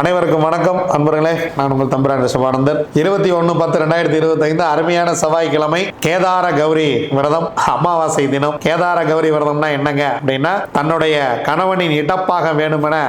அனைவருக்கும் வணக்கம். அன்பர்களே நான் உங்கள் தம்பிரான் ரிஷபானந்தர் இருபத்தி ஒன்று பத்து ரெண்டாயிரத்தி இருபத்தி ஐந்து அருமையான செவ்வாய்க்கிழமை கேதார கௌரி விரதம் அமாவாசை தினம். கேதார கௌரி விரதம்னா என்னங்க அப்படின்னா தன்னுடைய கணவனின் இடப்பாகம் வேணுமென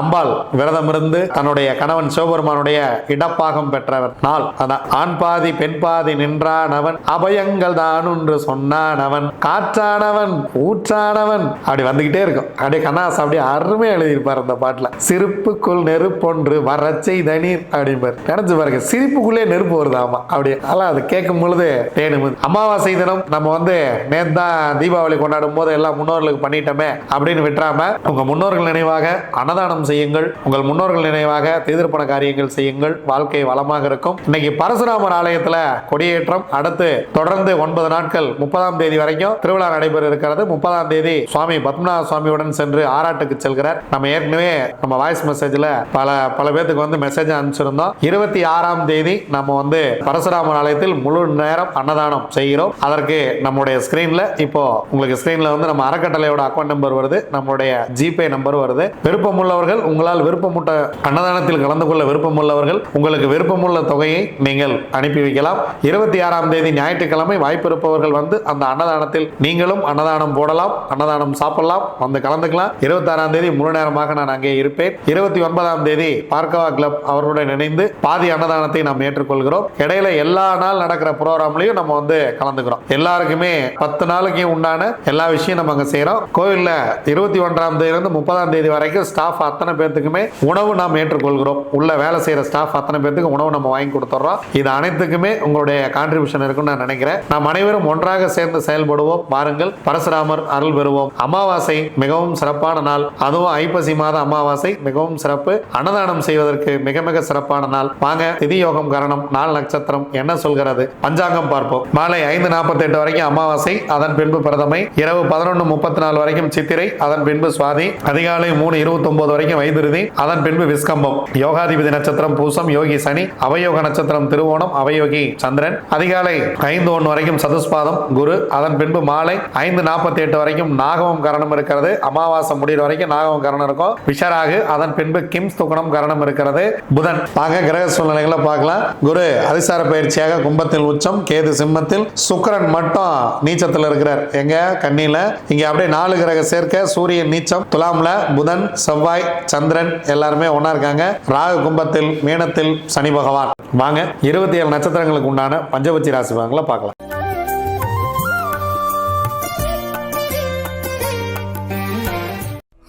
அம்பாள் விரதம் இருந்து தன்னுடைய கணவன் சிவபெருமானுடைய இடப்பாகம் பெற்றவர். நாள் அதான் ஆண் பாதி பெண் பாதி நின்றானவன் அபயங்கள் தான் ஒன்று சொன்னானவன் காற்றானவன் ஊற்றானவன். அப்படி வந்துகிட்டே இருக்கும். அப்படியே கண்ணாசா அப்படியே அருமையாக எழுதியிருப்பார் அந்த பாட்டில். சிரிப்புக்குள் போன்று வரச் செய்த நீர் அப்படிம்பார். நினைச்சு பாருங்க சிரிப்புக்குள்ளே நெருப்பு வருது. ஆமா அப்படி அதெல்லாம் அது கேட்கும் பொழுது தேனுமுது அமாவாசை தினம் நம்ம வந்து நேற்று தான் தீபாவளி கொண்டாடும் போது எல்லாம் முன்னோர்களுக்கு பண்ணிட்டோமே அப்படின்னு விட்டுறாம உங்க முன்னோர்கள் நினைவாக அன்னதானம் செய்யுங்கள். உங்கள் முன்னோர்கள் நினைவாக தீர்ப்பண காரியங்கள் செய்யுங்கள். வாழ்க்கை வளமாக இருக்கும். இன்னைக்கு பரசுராமர் ஆலயத்துல கொடியேற்றம் அடுத்து தொடர்ந்து ஒன்பது நாட்கள் முப்பதாம் தேதி வரைக்கும் திருவிழா நடைபெற இருக்கிறது. முப்பதாம் தேதி சுவாமி பத்மநாத சுவாமியுடன் சென்று ஆராட்டுக்கு செல்கிறார். நம்ம ஏற்கனவே நம்ம வாய்ஸ் மெசேஜில் பல பல பேர்த்துக்கு வந்து மெசேஜ் அனுப்பிச்சிருந்தோம். இருபத்தி ஆறாம் தேதி நம்ம வந்து பரசுராமர் ஆலயத்தில் முழு நேரம் அன்னதானம் செய்கிறோம். அதற்கு நம்முடைய ஸ்கிரீன்ல இப்போ உங்களுக்கு ஸ்கிரீன்ல வந்து நம்ம அறக்கட்டளையோட அக்கௌண்ட் நம்பர் வருது. நம்முடைய ஜிபே நம்பர் வருது. விருப்பமுள்ளவர்கள் உங்களால் விருப்பமுட்ட அன்னதானத்தில் கலந்து கொள்ள விருப்பமுள்ளவர்கள் உங்களுக்கு விருப்பமுள்ள தொகையை நீங்கள் அனுப்பி வைக்கலாம். இருபத்தி ஆறாம் தேதி ஞாயிற்றுக்கிழமை வாய்ப்பு இருப்பவர்கள் வந்து அந்த அன்னதானத்தில் நீங்களும் அன்னதானம் போடலாம் அன்னதானம் சாப்பிடலாம் வந்து கலந்துக்கலாம். இருபத்தி ஆறாம் தேதி முழு நேரமாக நான் அங்கே இருப்பேன். இருபத்தி ஒன்பதாம் தேதி பார்க்கவா கிளப் அவருடன் இணைந்து பாதி அன்னதானத்தை நாம் ஏற்றுக்கொள்கிறோம். இடையில எல்லா நாள் நடக்கிற ப்ரோக்ராம்லையும் நம்ம வந்து கலந்துக்கிறோம். எல்லாருக்குமே பத்து நாளைக்கு உண்டான எல்லா விஷயம் நம்ம அங்கே செய்கிறோம் கோவிலில் இருபத்தி ஒன்றாம் தேதி இருந்து முப்பதாம் தேதி வரைக்கும் ஸ்டாஃப் அத்தனை பேர்த்துக்குமே உணவு நாம் ஏற்றுக்கொள்கிறோம். உள்ள வேலை செய்கிற ஸ்டாஃப் அத்தனை பேர்த்துக்கு உணவு நம்ம வாங்கி கொடுத்துட்றோம் இது அனைத்துக்குமே உங்களுடைய கான்ட்ரிபியூஷன் இருக்குன்னு நான் நினைக்கிறேன். நாம் அனைவரும் ஒன்றாக சேர்ந்து செயல்படுவோம். பாருங்கள் பரசுராமர் அருள் பெறுவோம். அமாவாசை மிகவும் சிறப்பான நாள். அதுவும் ஐப்பசி மாத அமாவாசை மிகவும் சிறப்பு. அன்னதான அன்னதானம் செய்வதற்கு மிக மிக சிறப்பான நாள். வாங்க திதி யோகம் கரணம் நாள் நட்சத்திரம் என்ன சொல்கிறது? பஞ்சாங்கம் பார்ப்போம். மாலை ஐந்து நாற்பத்தி எட்டு வரைக்கும் அமாவாசை அதன் பின்பு பிரதமை இரவு பதினொன்று முப்பத்தி நாலு வரைக்கும் சித்திரை அதன் பின்பு சுவாதி அதிகாலை மூணு இருபத்தி ஒன்பது வரைக்கும் வைத்திருதி அதன் பின்பு விஸ்கம்பம். யோகாதிபதி நட்சத்திரம் பூசம் யோகி சனி அவயோக நட்சத்திரம் திருவோணம் அவயோகி சந்திரன். அதிகாலை ஐந்து ஒன்று வரைக்கும் சதுஸ்பாதம் குரு அதன் பின்பு மாலை ஐந்து நாற்பத்தி எட்டு வரைக்கும் நாகவம் கரணம் இருக்கிறது. அமாவாசை முடிகிற வரைக்கும் நாகவம் கரணம் இருக்கும். விஷராகு அதன் பின்பு கிம்ஸ் துக்கணம் கரணம் இருக்கிறது. புதன் வாங்க கிரக சூழ்நிலைகளை பார்க்கலாம். குரு அதிசார பயிற்சியாக கும்பத்தில் உச்சம் கேது சிம்மத்தில் சுக்கரன் மட்டும் நீச்சத்தில் இருக்கிறார். எங்க? கண்ணில இங்க அப்படியே நாலு கிரக சேர்க்க சூரியன் நீச்சம் துலாம்ல புதன் செவ்வாய் சந்திரன் எல்லாருமே ஒன்னா இருக்காங்க. ராகு கும்பத்தில் மீனத்தில் சனி பகவான். வாங்க இருபத்தி ஏழு நட்சத்திரங்களுக்கு உண்டான பஞ்சபட்சி ராசி பகங்களை பார்க்கலாம்.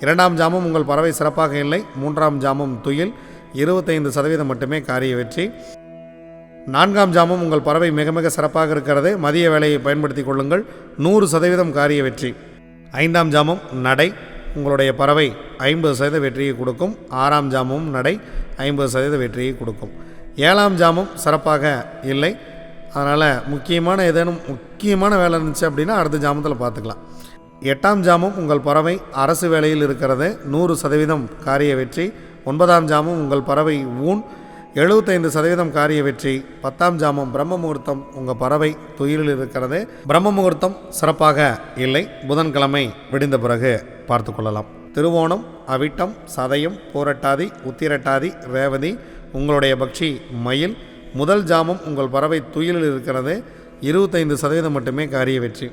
இரண்டாம் ஜாமம் உங்கள் பறவை சிறப்பாக இல்லை. மூன்றாம் ஜாமம் துயில். இருபத்தைந்து சதவீதம் மட்டுமே காரிய வெற்றி. நான்காம் ஜாமம் உங்கள் பறவை மிக மிக சிறப்பாக இருக்கிறது. மதிய வேலையை பயன்படுத்தி கொள்ளுங்கள். நூறு சதவீதம் காரிய வெற்றி. ஐந்தாம் ஜாமம் நடை. உங்களுடைய பறவை ஐம்பது சதவீத வெற்றியை கொடுக்கும். ஆறாம் ஜாமமும் நடை ஐம்பது சதவீத வெற்றியை கொடுக்கும். ஏழாம் ஜாமம் சிறப்பாக இல்லை. அதனால் முக்கியமான ஏதேனும் முக்கியமான வேலை இருந்துச்சு அப்படின்னா அடுத்த ஜாமத்தில் பார்த்துக்கலாம். எட்டாம் ஜாமம் உங்கள் பறவை அரசு வேலையில் இருக்கிறது. நூறு சதவீதம் காரிய வெற்றி. ஒன்பதாம் ஜாமும் உங்கள் பறவை ஊன். எழுபத்தைந்து சதவீதம் காரிய வெற்றி. பத்தாம் ஜாமம் பிரம்ம முகூர்த்தம் உங்கள் பறவை துயிலில் இருக்கிறது. பிரம்ம முகூர்த்தம் சிறப்பாக இல்லை. புதன்கிழமை விடிந்த பிறகு பார்த்து கொள்ளலாம். திருவோணம் அவிட்டம் சதயம் போரட்டாதி உத்திரட்டாதி ரேவதி உங்களுடைய பக்ஷி மயில். முதல் ஜாமம் உங்கள் பறவை துயிலில் இருக்கிறது. இருபத்தைந்து சதவீதம் மட்டுமே காரிய வெற்றி.